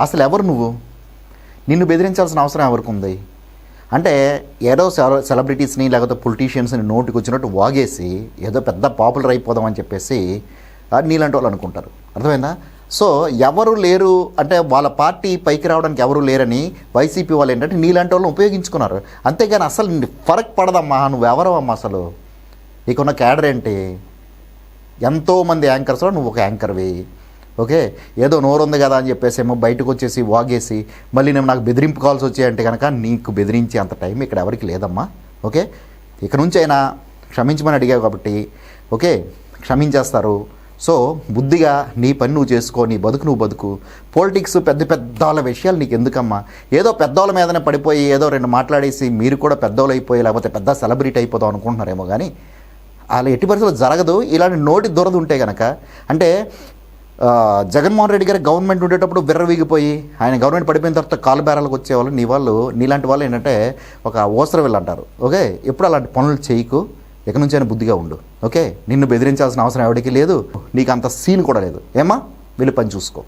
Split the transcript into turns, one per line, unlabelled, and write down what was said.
అసలు ఎవరు నువ్వు? నిన్ను బెదిరించాల్సిన అవసరం ఎవరికి ఉంది? అంటే ఏదో సెల- సెలబ్రిటీస్ని లేకపోతే పొలిటీషియన్స్ని నోటికి వచ్చినట్టు వాగేసి ఏదో పెద్ద పాపులర్ అయిపోదామని చెప్పేసి నీలాంటి వాళ్ళు అనుకుంటారు. అర్థమైందా? సో ఎవరు లేరు అంటే వాళ్ళ పార్టీ పైకి రావడానికి ఎవరు లేరని వైసీపీ వాళ్ళు ఏంటంటే నీలాంటి వాళ్ళని ఉపయోగించుకున్నారు. అంతేగాని అసలు ఫరక్ పడదమ్మా నువ్వు ఎవరవమ్మా అసలు? నీకున్న క్యాడర్ ఏంటి? ఎంతోమంది యాంకర్స్లో నువ్వు ఒక యాంకర్వి. ఓకే? ఏదో నోరుంది కదా అని చెప్పేసి ఏమో బయటకు వచ్చేసి వాగేసి మళ్ళీ నేను నాకు బెదిరింపు కాల్స్ వచ్చాయంటే కనుక నీకు బెదిరించే అంత టైం ఇక్కడ ఎవరికి లేదమ్మా. ఓకే? ఇక నుంచి అయినా క్షమించమని అడిగావు కాబట్టి ఓకే? క్షమించేస్తారు. సో బుద్ధిగా నీ పని నువ్వు చేసుకో నీ బతుకు నువ్వు బతుకు. పొలిటిక్స్ పెద్ద పెద్దవాళ్ళ విషయాలు నీకు ఎందుకమ్మా? ఏదో పెద్దవాళ్ళ మీదనే పడిపోయి ఏదో రెండు మాట్లాడేసి మీరు కూడా పెద్దవాళ్ళు అయిపోయి లేకపోతే పెద్ద సెలబ్రిటీ అయిపోదాం అనుకుంటున్నారేమో కానీ అలా ఎట్టి పరిస్థితులు జరగదు. ఇలాంటి నోటి దొరద ఉంటే కనుక అంటే జగన్మోహన్ రెడ్డి గారి గవర్నమెంట్ ఉండేటప్పుడు విర్రవీగిపోయి ఆయన గవర్నమెంట్ పడిపోయిన తర్వాత కాలు బేరాలకు వచ్చేవాళ్ళు నీ వాళ్ళు నీలాంటి వాళ్ళు ఏంటంటే ఒక ఓసర వీళ్ళు అంటారు. ఓకే? ఎప్పుడు అలాంటి పనులు చేయకు. ఇక నుంచి అయినా బుద్ధిగా ఉండు. ఓకే? నిన్ను బెదిరించాల్సిన అవసరం ఎవరికి లేదు. నీకు అంత సీన్ కూడా లేదు. ఏమా వెళ్ళి పని చూసుకో.